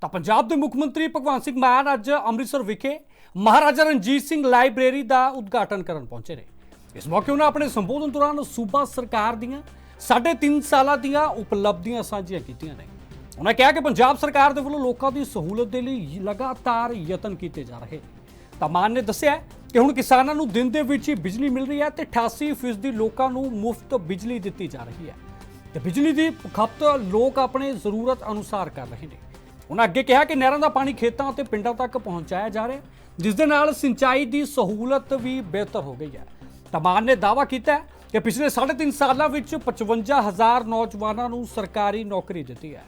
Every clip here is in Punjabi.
ਤਾਂ ਪੰਜਾਬ ਦੇ ਮੁੱਖ ਮੰਤਰੀ ਭਗਵੰਤ ਸਿੰਘ ਮਾਨ ਅੱਜ ਅੰਮ੍ਰਿਤਸਰ ਵਿਖੇ ਮਹਾਰਾਜਾ ਰਣਜੀਤ ਸਿੰਘ ਲਾਇਬ੍ਰੇਰੀ ਦਾ ਉਦਘਾਟਨ ਕਰਨ ਪਹੁੰਚੇ ਨੇ। ਇਸ ਮੌਕੇ ਉਹਨਾਂ ਆਪਣੇ ਸੰਬੋਧਨ ਦੌਰਾਨ ਸੂਬਾ ਸਰਕਾਰ ਦੀਆਂ ਸਾਢੇ ਤਿੰਨ ਸਾਲਾਂ ਦੀਆਂ ਉਪਲਬਧੀਆਂ ਸਾਂਝੀਆਂ ਕੀਤੀਆਂ ਨੇ। ਉਹਨਾਂ ਕਿਹਾ ਕਿ ਪੰਜਾਬ ਸਰਕਾਰ ਦੇ ਵੱਲੋਂ ਲੋਕਾਂ ਦੀ ਸਹੂਲਤ ਦੇ ਲਈ ਲਗਾਤਾਰ ਯਤਨ ਕੀਤੇ ਜਾ ਰਹੇ ਤਾਂ ਮਾਨ ਨੇ ਦੱਸਿਆ ਕਿ ਹੁਣ ਕਿਸਾਨਾਂ ਨੂੰ ਦਿਨ ਦੇ ਵਿੱਚ ਹੀ ਬਿਜਲੀ ਮਿਲ ਰਹੀ ਹੈ ਤੇ 88% ਦੀ ਲੋਕਾਂ ਨੂੰ ਮੁਫਤ ਬਿਜਲੀ ਦਿੱਤੀ ਜਾ ਰਹੀ ਹੈ। ਤੇ ਬਿਜਲੀ ਦੀ ਖਪਤ ਲੋਕ ਆਪਣੇ ਜ਼ਰੂਰਤ ਅਨੁਸਾਰ ਕਰ ਰਹੇ ਨੇ। ਉਹਨਾਂ ਅੱਗੇ ਕਿਹਾ ਕਿ ਨਹਿਰਾਂ ਦਾ ਪਾਣੀ ਖੇਤਾਂ ਅਤੇ ਪਿੰਡਾਂ ਤੱਕ ਪਹੁੰਚਾਇਆ ਜਾ ਰਿਹਾ ਜਿਸ ਦੇ ਨਾਲ ਸਿੰਚਾਈ ਦੀ ਸਹੂਲਤ ਵੀ ਬਿਹਤਰ ਹੋ ਗਈ ਹੈ। ਤਾਂ ਨੇ ਦਾਅਵਾ ਕੀਤਾ ਹੈ ਕਿ ਪਿਛਲੇ 3.5 ਸਾਲਾਂ ਵਿੱਚ 55000 ਨੌਜਵਾਨਾਂ ਨੂੰ ਸਰਕਾਰੀ ਨੌਕਰੀ ਦਿੱਤੀ ਹੈ।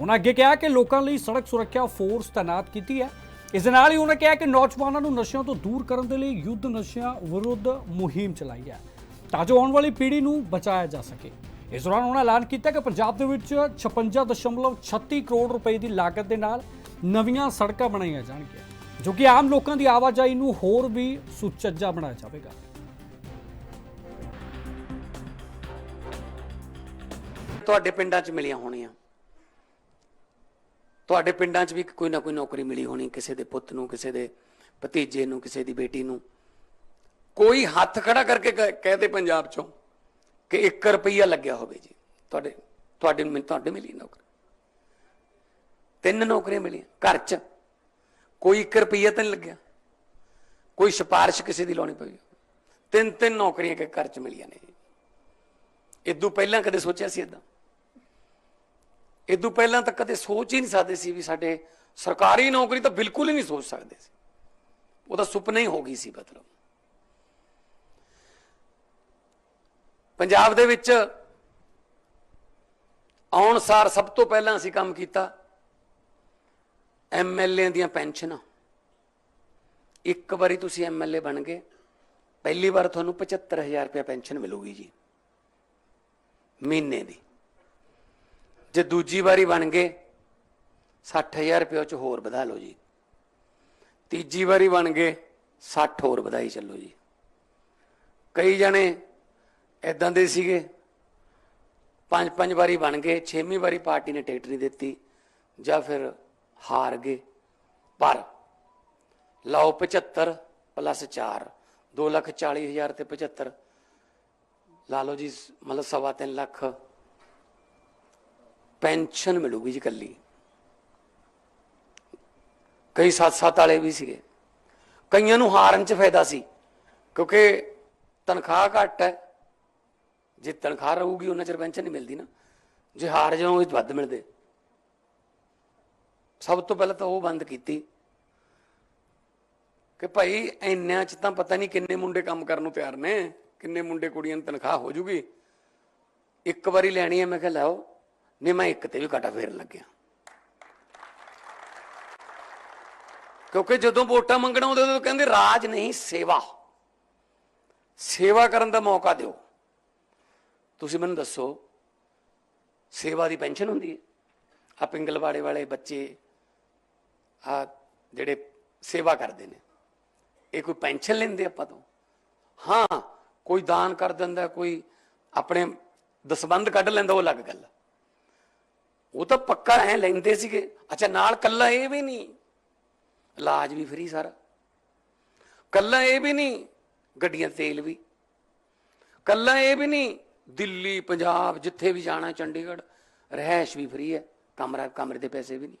ਉਹਨਾਂ ਅੱਗੇ ਕਿਹਾ ਕਿ ਲੋਕਾਂ ਲਈ ਸੜਕ ਸੁਰੱਖਿਆ ਫੋਰਸ ਤਾਇਨਾਤ ਕੀਤੀ ਹੈ। ਇਸ ਦੇ ਨਾਲ ਹੀ ਉਹਨਾਂ ਕਿਹਾ ਕਿ ਨੌਜਵਾਨਾਂ ਨੂੰ ਨਸ਼ਿਆਂ ਤੋਂ ਦੂਰ ਕਰਨ ਦੇ ਲਈ ਯੁੱਧ ਨਸ਼ਿਆਂ ਵਿਰੁੱਧ ਮੁਹਿੰਮ ਚਲਾਈ ਹੈ, ਤਾਂ ਜੋ ਆਉਣ ਵਾਲੀ ਪੀੜ੍ਹੀ ਨੂੰ ਬਚਾਇਆ ਜਾ ਸਕੇ। ਇਸ ਦੌਰਾਨ ਉਹਨਾਂ ਐਲਾਨ ਕੀਤਾ ਕਿ ਪੰਜਾਬ ਦੇ ਵਿੱਚ 56.36 ਕਰੋੜ ਰੁਪਏ ਦੀ ਲਾਗਤ ਦੇ ਨਾਲ ਨਵੀਆਂ ਸੜਕਾਂ ਬਣਾਈਆਂ ਜਾਣਗੀਆਂ, ਜੋ ਕਿ ਆਮ ਲੋਕਾਂ ਦੀ ਆਵਾਜਾਈ ਨੂੰ ਹੋਰ ਵੀ ਸੁਚੱਜਾ ਬਣਾਇਆ ਜਾਵੇਗਾ। ਤੁਹਾਡੇ ਪਿੰਡਾਂ 'ਚ ਮਿਲੀਆਂ ਹੋਣੀਆਂ। ਤੁਹਾਡੇ ਪਿੰਡਾਂ 'ਚ ਵੀ ਕੋਈ ਨਾ ਕੋਈ ਨੌਕਰੀ ਮਿਲੀ ਹੋਣੀ, ਕਿਸੇ ਦੇ ਪੁੱਤ ਨੂੰ, ਕਿਸੇ ਦੇ ਭਤੀਜੇ ਨੂੰ, ਕਿਸੇ ਦੀ ਬੇਟੀ ਨੂੰ। ਕੋਈ ਹੱਥ ਖੜਾ ਕਰਕੇ ਕਹਿ- ਕਹਦੇ ਪੰਜਾਬ 'ਚੋਂ। ਕਿ 1 ਰੁਪਈਆ ਲੱਗਿਆ ਹੋਵੇ ਜੀ। ਤੁਹਾਡੇ ਤੁਹਾਡੇ ਨੂੰ ਤੁਹਾਡੇ ਮਿਲੀ ਨੌਕਰੀ। ਤਿੰਨ ਨੌਕਰੀਆਂ ਮਿਲੀਆਂ, ਘਰ 'ਚ। ਕੋਈ 1 ਰੁਪਈਆ ਤਾਂ ਨਹੀਂ ਲੱਗਿਆ। ਕੋਈ ਸਿਫਾਰਿਸ਼ ਕਿਸੇ ਦੀ ਲਾਉਣੀ ਪਈ। ਤਿੰਨ ਤਿੰਨ ਨੌਕਰੀਆਂ ਕਿ ਘਰ 'ਚ ਮਿਲੀਆਂ ਨੇ। ਜੀ ਇਦੋਂ ਪਹਿਲਾਂ ਕਦੇ ਸੋਚਿਆ ਸੀ ਇਦਾਂ ਇਦੋਂ ਪਹਿਲਾਂ ਤਾਂ ਕਦੇ ਸੋਚ ਹੀ ਨਹੀਂ ਸਕਦੇ ਸੀ ਵੀ ਸਾਡੇ ਸਰਕਾਰੀ ਨੌਕਰੀ ਤਾਂ ਬਿਲਕੁਲ ਹੀ ਨਹੀਂ ਸੋਚ ਸਕਦੇ ਸੀ। ਉਹਦਾ ਸੁਪਨਾ ਹੀ ਹੋ ਗਈ ਸੀ ਮਤਲਬ। ਪੰਜਾਬ ਦੇ ਵਿੱਚ ਆਉਣ ਸਾਰ ਸਭ ਤੋਂ ਪਹਿਲਾਂ ਅਸੀਂ ਕੰਮ ਕੀਤਾ ਐਮਐਲਏ ਦੀਆਂ ਪੈਨਸ਼ਨਾਂ। ਇੱਕ ਵਾਰੀ ਤੁਸੀਂ ਐਮਐਲਏ ਬਣ ਗਏ, ਪਹਿਲੀ ਵਾਰ ਤੁਹਾਨੂੰ 75000 ਰੁਪਏ ਪੈਨਸ਼ਨ ਮਿਲੂਗੀ ਜੀ, ਮਹੀਨੇ ਦੀ। ਜੇ ਦੂਜੀ ਵਾਰੀ ਬਣ ਗਏ 60000 ਰੁਪਏ ਚ ਹੋਰ ਵਧਾ ਲਓ ਜੀ। ਤੀਜੀ ਵਾਰੀ ਬਣ ਗਏ 60 ਹੋਰ ਵਧਾਈ ਚੱਲੋ ਜੀ। ਕਈ ਜਣੇ ਇਦਾਂ ਦੇ ਸੀਗੇ। ਪੰਜ ਪੰਜ ਵਾਰੀ ਬਣ ਗਏ, ਛੇਵੀਂ ਵਾਰੀ ਪਾਰਟੀ ਨੇ ਟਿਕਟ ਨਹੀਂ ਦਿੱਤੀ, ਜਾਂ ਫਿਰ ਹਾਰ ਗਏ। ਪਰ ਲਓ 75 ਪਲੱਸ 4 2 ਲੱਖ 40 ਹਜ਼ਾਰ ਤੇ 75 ਲਾ ਲਓ ਜੀ, ਮਤਲਬ ਸਵਾ ਤਿੰਨ ਲੱਖ ਪੈਨਸ਼ਨ ਮਿਲੂਗੀ ਜੀ ਕੱਲੀ ਕਈ ਸੱਤ ਸੱਤ ਵਾਲੇ ਵੀ ਸੀਗੇ। ਕਈਆਂ ਨੂੰ ਹਾਰਨ 'ਚ ਫਾਇਦਾ ਸੀ, ਕਿਉਂਕਿ ਤਨਖਾਹ ਘੱਟ ਹੈ। ਜੇ ਤਨਖਾਹ ਰਹੂਗੀ, ਉਹਨਾਂ ਚਿਰ ਪੈਨਸ਼ਨ ਨਹੀਂ ਮਿਲਦੀ ਨਾ। ਜੇ ਹਾਰ ਜਾਓ ਇਹ ਵੱਧ ਮਿਲਦੇ। ਸਭ ਤੋਂ ਪਹਿਲਾਂ ਤਾਂ ਉਹ ਬੰਦ ਕੀਤੀ। ਕਿ ਭਾਈ, ਇੰਨਿਆਂ ਚ ਤਾਂ ਪਤਾ ਨਹੀਂ ਕਿੰਨੇ ਮੁੰਡੇ ਕੰਮ ਕਰਨ ਨੂੰ ਤਿਆਰ ਨੇ, ਕਿੰਨੇ ਮੁੰਡੇ ਕੁੜੀਆਂ ਨੂੰ ਤਨਖਾਹ ਹੋ ਜੂਗੀ। ਇੱਕ ਵਾਰੀ ਲੈਣੀ ਹੈ, ਮੈਂ ਕਿਹਾ ਲਾਓ ਨਹੀਂ, ਮੈਂ ਇੱਕ ਤੇ ਵੀ ਕਾਟਾ ਫੇਰਨ ਲੱਗਿਆ। ਕਿਉਂਕਿ ਜਦੋਂ ਵੋਟਾਂ ਮੰਗਣ ਆਉਂਦੇ, ਉਦੋਂ ਕਹਿੰਦੇ, ਰਾਜ ਨਹੀਂ, ਸੇਵਾ। ਸੇਵਾ ਕਰਨ ਦਾ ਮੌਕਾ ਦਿਓ। ਤੁਸੀਂ ਮੈਨੂੰ ਦੱਸੋ, ਸੇਵਾ ਦੀ ਪੈਨਸ਼ਨ ਹੁੰਦੀ ਹੈ? ਆ ਪਿੰਗਲਵਾੜੇ ਵਾਲੇ ਬੱਚੇ ਆ ਜਿਹੜੇ ਸੇਵਾ ਕਰਦੇ ਨੇ, ਇਹ ਕੋਈ ਪੈਨਸ਼ਨ ਲੈਂਦੇ ਆਪਾਂ ਤੋਂ? ਹਾਂ, ਕੋਈ ਦਾਨ ਕਰ ਦਿੰਦਾ, ਕੋਈ ਆਪਣੇ ਦਸਬੰਦ ਕੱਢ ਲੈਂਦਾ, ਉਹ ਅਲੱਗ ਗੱਲ। ਉਹ ਤਾਂ ਪੱਕਾ ਐ ਲੈਂਦੇ ਸੀਗੇ। ਅੱਛਾ, ਨਾਲ ਕੱਲਾ ਇਹ ਵੀ ਨਹੀਂ। ਇਲਾਜ ਵੀ ਫਰੀ ਸਾਰਾ। ਕੱਲਾ ਇਹ ਵੀ ਨਹੀਂ, ਗੱਡੀਆਂ ਤੇਲ ਵੀ। ਕੱਲਾ ਇਹ ਵੀ ਨਹੀਂ ਦਿੱਲੀ, ਪੰਜਾਬ, ਜਿੱਥੇ ਵੀ ਜਾਣਾ, ਚੰਡੀਗੜ੍ਹ ਰਹਿائش ਵੀ ਫ੍ਰੀ ਹੈ। ਕਮਰਾ, ਕਮਰੇ ਦੇ ਪੈਸੇ ਵੀ ਨਹੀਂ।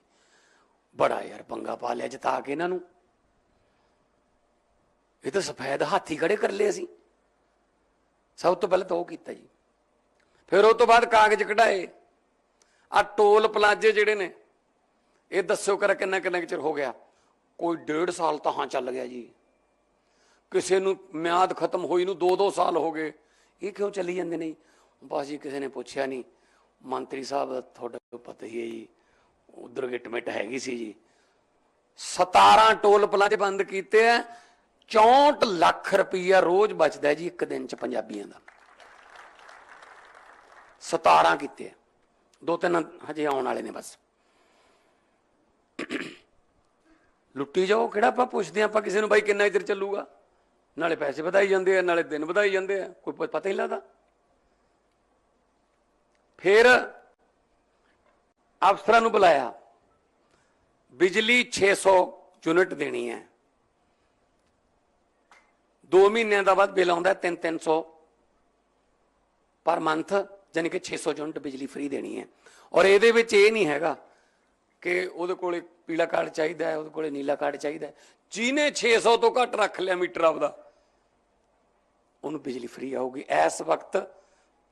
ਬੜਾ ਯਾਰ ਪੰਗਾ ਪਾ ਲਿਆ ਜਤਾ ਕੇ ਇਹਨਾਂ ਨੂੰ। ਇਹ ਤਾਂ ਸਫੈਦ ਹਾਥੀ ਖੜੇ ਕਰ ਲਏ ਅਸੀਂ। ਸਭ ਤੋਂ ਪਹਿਲਾਂ ਤਾਂ ਉਹ ਕੀਤਾ ਜੀ। ਫਿਰ ਉਹ ਤੋਂ ਬਾਅਦ ਕਾਗਜ਼ ਕਢਾਏ। ਆ ਟੋਲ ਪਲਾਜੇ ਜਿਹੜੇ ਨੇ, ਇਹ ਦੱਸੋ ਕਰ ਕਿੰਨਾ ਕਿੰਨਾ ਚਿਰ ਹੋ ਗਿਆ? ਕੋਈ ਡੇਢ ਸਾਲ ਤਾਂ ਹਾਂ ਚੱਲ ਗਿਆ ਜੀ। ਕਿਸੇ ਨੂੰ ਮਿਆਦ ਖਤਮ ਹੋਈ ਨੂੰ 2-2 ਸਾਲ ਹੋ ਗਏ। ਇਹ ਕਿਉਂ ਚੱਲੀ ਜਾਂਦੇ ਨੇ ਬਸ ਜੀ, ਕਿਸੇ ਨੇ ਪੁੱਛਿਆ ਨਹੀਂ। ਮੰਤਰੀ ਸਾਹਿਬ, ਤੁਹਾਡਾ ਪਤਾ ਹੀ ਹੈ ਜੀ, ਉਧਰ ਗਿਟਮਿਟ ਹੈਗੀ ਸੀ ਜੀ। 17 ਟੋਲ ਪਲਾਜ਼ੇ ਬੰਦ ਕੀਤੇ ਐ 64 ਲੱਖ ਰੁਪਈਆ ਰੋਜ਼ ਬਚਦਾ ਜੀ ਇੱਕ ਦਿਨ ਚ ਪੰਜਾਬੀਆਂ ਦਾ। 17 ਕੀਤੇ ਦੋ ਤਿੰਨ ਹਜੇ ਆਉਣ ਵਾਲੇ ਨੇ ਬਸ। ਲੁੱਟੀ ਜਾਓ, ਕਿਹੜਾ ਆਪਾਂ ਪੁੱਛਦੇ ਹਾਂ ਆਪਾਂ ਕਿਸੇ ਨੂੰ ਬਾਈ ਕਿੰਨਾ ਇਧਰ ਚੱਲੂਗਾ? ਨਾਲੇ ਪੈਸੇ ਵਧਾਈ ਜਾਂਦੇ ਆ, ਨਾਲੇ ਦਿਨ ਵਧਾਈ ਜਾਂਦੇ ਆ, ਕੋਈ ਪਤਾ ਹੀ ਲੱਗਦਾ। ਫਿਰ ਅਫਸਰਾਂ ਨੂੰ ਬੁਲਾਇਆ, ਬਿਜਲੀ 600 ਯੂਨਿਟ ਦੇਣੀ ਹੈ। 2 ਮਹੀਨਿਆਂ ਦਾ ਬਾਅਦ ਬਿੱਲ ਆਉਂਦਾ 3-300 ਪਰ ਮੰਥ ਯਾਨੀ ਕਿ 600 ਯੂਨਿਟ ਬਿਜਲੀ ਫ੍ਰੀ ਦੇਣੀ ਹੈ। ਔਰ ਇਹਦੇ ਵਿੱਚ ਇਹ ਨਹੀਂ ਹੈਗਾ ਕਿ ਉਹਦੇ ਕੋਲੇ ਪੀਲਾ ਕਾਰਡ ਚਾਹੀਦਾ ਹੈ, ਉਹਦੇ ਕੋਲੇ ਨੀਲਾ ਕਾਰਡ ਚਾਹੀਦਾ ਹੈ। ਜਿਹਨੇ 600 ਤੋਂ ਘੱਟ ਰੱਖ ਲਿਆ ਮੀਟਰ ਆਪਦਾ ਉਹਨੂੰ ਬਿਜਲੀ ਫ੍ਰੀ ਆਊਗੀ। ਇਸ ਵਕਤ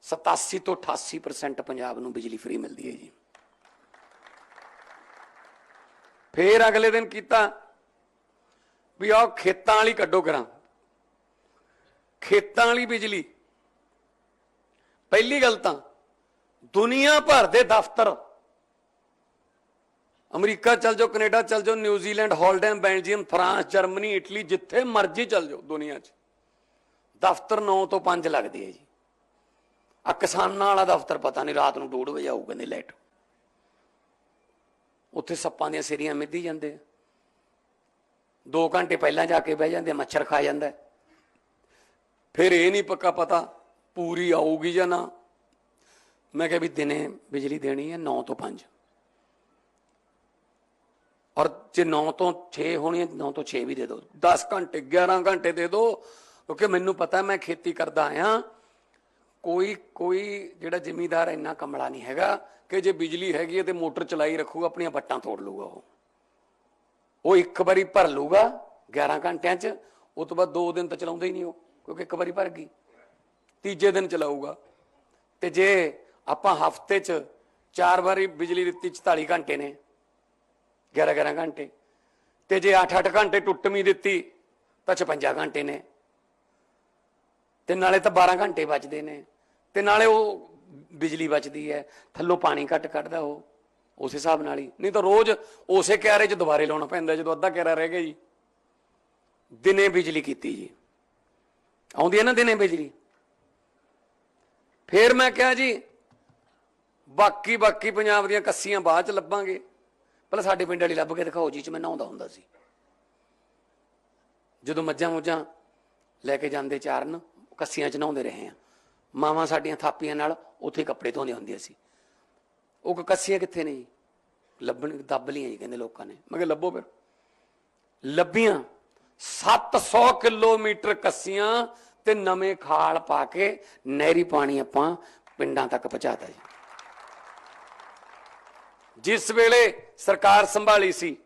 87 ਤੋਂ 88% ਪੰਜਾਬ ਨੂੰ ਬਿਜਲੀ ਫ੍ਰੀ ਮਿਲਦੀ ਹੈ ਜੀ। ਫੇਰ ਅਗਲੇ ਦਿਨ ਕੀਤਾ ਵੀ ਆਹ ਖੇਤਾਂ ਵਾਲੀ ਕੱਢੋ ਕਰਾਂ ਖੇਤਾਂ ਵਾਲੀ ਬਿਜਲੀ। ਪਹਿਲੀ ਗੱਲ ਤਾਂ ਦੁਨੀਆ ਭਰ ਦੇ ਦਫ਼ਤਰ। ਅਮਰੀਕਾ ਚੱਲ ਜਾਓ, ਕੈਨੇਡਾ ਚੱਲ ਜਾਓ, ਨਿਊਜ਼ੀਲੈਂਡ ਹਾਲਡੈਮ ਬੈਲਜੀਅਮ, ਫਰਾਂਸ, ਜਰਮਨੀ, ਇਟਲੀ, ਜਿੱਥੇ ਮਰਜ਼ੀ ਚੱਲ ਜਾਓ ਦੁਨੀਆ 'ਚ। ਦਫ਼ਤਰ 9 ਤੋਂ 5 ਲੱਗਦੇ ਆ ਜੀ। ਆ ਕਿਸਾਨਾਂ ਵਾਲਾ ਦਫ਼ਤਰ ਪਤਾ ਨਹੀਂ ਰਾਤ ਨੂੰ 2:00 ਵਜੇ ਆਊ ਕਹਿੰਦੇ ਲਾਈਟ। ਉੱਥੇ ਸੱਪਾਂ ਦੀਆਂ ਸਿਰੀਆਂ ਮਿੱਧੀ ਜਾਂਦੇ ਆ। 2 ਘੰਟੇ ਪਹਿਲਾਂ ਜਾ ਕੇ ਬਹਿ ਜਾਂਦੇ ਮੱਛਰ ਖਾ ਜਾਂਦਾ ਫਿਰ ਇਹ ਨਹੀਂ ਪੱਕਾ ਪਤਾ ਪੂਰੀ ਆਊਗੀ ਜਾਂ ਨਾ। ਮੈਂ ਕਿਹਾ ਵੀ ਦਿਨੇ ਬਿਜਲੀ ਦੇਣੀ ਹੈ 9 ਤੋਂ 5 ਔਰ ਜੇ 9 ਤੋਂ 6 ਹੋਣੀ ਹੈ 9 ਤੋਂ 6 ਵੀ ਦੇ ਦਿਓ। 10 ਘੰਟੇ 11 ਘੰਟੇ ਦੇ ਦਿਓ। ਕਿਉਂਕਿ ਮੈਨੂੰ ਪਤਾ ਮੈਂ ਖੇਤੀ ਕਰਦਾ ਆਇਆ, ਕੋਈ ਕੋਈ ਜਿਹੜਾ ਜ਼ਿਮੀਦਾਰ ਇੰਨਾ ਕਮਲਾ ਨਹੀਂ ਹੈਗਾ ਕਿ ਜੇ ਬਿਜਲੀ ਹੈਗੀ ਹੈ ਤੇ ਮੋਟਰ ਚਲਾਈ ਰੱਖੂਗਾ, ਆਪਣੀਆਂ ਬੱਟਾਂ ਤੋੜ ਲੂਗਾ ਉਹ। ਉਹ ਇੱਕ ਵਾਰੀ ਭਰ ਲੂਗਾ 11 ਘੰਟਿਆਂ 'ਚ ਉਸ ਤੋਂ ਬਾਅਦ 2 ਦਿਨ ਤਾਂ ਚਲਾਉਂਦਾ ਹੀ ਨਹੀਂ ਉਹ, ਕਿਉਂਕਿ ਇੱਕ ਵਾਰੀ ਭਰ ਗਈ। ਤੀਜੇ ਦਿਨ ਚਲਾਊਗਾ। ਤੇ ਜੇ ਆਪਾਂ ਹਫ਼ਤੇ 'ਚ ਚਾਰ ਵਾਰੀ ਬਿਜਲੀ ਦਿੱਤੀ 44 ਘੰਟੇ ਨੇ 11 11 ਘੰਟੇ। ਤੇ ਜੇ 8 8 ਘੰਟੇ ਟੁੱਟਵੀਂ ਦਿੱਤੀ, ਤਾਂ 56 ਘੰਟੇ ਨੇ। ਤੇ ਨਾਲੇ ਤਾਂ 12 ਘੰਟੇ ਬਚਦੇ ਨੇ। ਤੇ ਨਾਲੇ ਉਹ ਬਿਜਲੀ ਬਚਦੀ ਹੈ, ਥੱਲੋਂ ਪਾਣੀ ਘੱਟ ਕੱਢਦਾ ਉਹ, ਉਸ ਹਿਸਾਬ ਨਾਲ ਹੀ। ਨਹੀਂ ਤਾਂ ਰੋਜ਼ ਉਸੇ ਕਿਆਰੇ 'ਚ ਦੁਬਾਰੇ ਲਾਉਣਾ ਪੈਂਦਾ, ਜਦੋਂ ਅੱਧਾ ਕਿਆਰਾ ਰਹਿ ਗਿਆ ਜੀ। ਦਿਨੇ ਬਿਜਲੀ ਕੀਤੀ ਜੀ। ਆਉਂਦੀ ਹੈ ਨਾ ਦਿਨੇ ਬਿਜਲੀ? ਫੇਰ ਮੈਂ ਕਿਹਾ ਜੀ, ਬਾਕੀ ਬਾਕੀ ਪੰਜਾਬ ਦੀਆਂ ਕੱਸੀਆਂ ਬਾਅਦ ਚ ਲੱਭਾਂਗੇ। ਪਹਿਲਾਂ ਸਾਡੇ ਪਿੰਡ ਵਾਲੀ ਲੱਭ ਕੇ ਦਿਖਾਓ ਜੀ, ਚ ਮੈਂ ਨਹਾਉਂਦਾ ਹੁੰਦਾ ਸੀ। ਜਦੋਂ ਮੱਝਾਂ ਮੁੱਝਾਂ ਲੈ ਕੇ ਜਾਂਦੇ ਚਾਰਨ ਕੱਸੀਆਂ ਚ ਨਹਾਉਂਦੇ ਰਹੇ ਆ ਮਾਵਾਂ ਸਾਡੀਆਂ ਥਾਪੀਆਂ ਨਾਲ ਉੱਥੇ ਕੱਪੜੇ ਧੋਂਦੇ ਹੁੰਦੀਆਂ ਸੀ। ਉਹ ਕੱਸੀਆਂ ਕਿੱਥੇ ਨੇ ਜੀ? ਲੱਭਣ, ਦੱਬ ਲੀਆਂ ਜੀ ਕਹਿੰਦੇ ਲੋਕਾਂ ਨੇ। ਮੈਂ ਕਿਹਾ, ਲੱਭੋ ਫਿਰ। ਲੱਭੀਆਂ। 700 ਕਿਲੋਮੀਟਰ ਕੱਸੀਆਂ ਤੇ ਨਵੇਂ ਖਾਲ ਪਾ ਕੇ ਨਹਿਰੀ ਪਾਣੀ ਆਪਾਂ ਪਿੰਡਾਂ ਤੱਕ ਪਹੁੰਚਾਤਾ ਜੀ। ਜਿਸ ਵੇਲੇ ਸਰਕਾਰ ਸੰਭਾਲੀ ਸੀ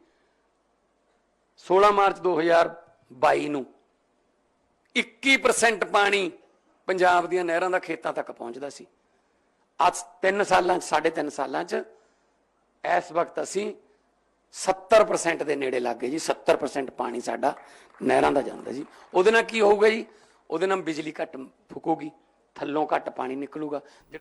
16 ਮਾਰਚ 2022 ਨੂੰ 21% ਪਾਣੀ ਪੰਜਾਬ ਦੀਆਂ ਨਹਿਰਾਂ ਦਾ ਖੇਤਾਂ ਤੱਕ ਪਹੁੰਚਦਾ ਸੀ। ਅੱਜ 3 ਸਾਲਾਂ ਚ 3.5 ਸਾਲਾਂ ਚ, ਇਸ ਵਕਤ ਅਸੀਂ 70% ਦੇ ਨੇੜੇ ਲੱਗ ਗਏ ਜੀ 70% ਪਾਣੀ ਸਾਡਾ ਨਹਿਰਾਂ ਦਾ ਜਾਂਦਾ ਜੀ। ਉਹਦੇ ਨਾਲ ਕੀ ਹੋਊਗਾ ਜੀ? ਉਹਦੇ ਨਾਲ ਬਿਜਲੀ ਘੱਟ ਫੁਕੂਗੀ, ਥੱਲੋਂ ਘੱਟ ਪਾਣੀ ਨਿਕਲੂਗਾ। ਜੇ-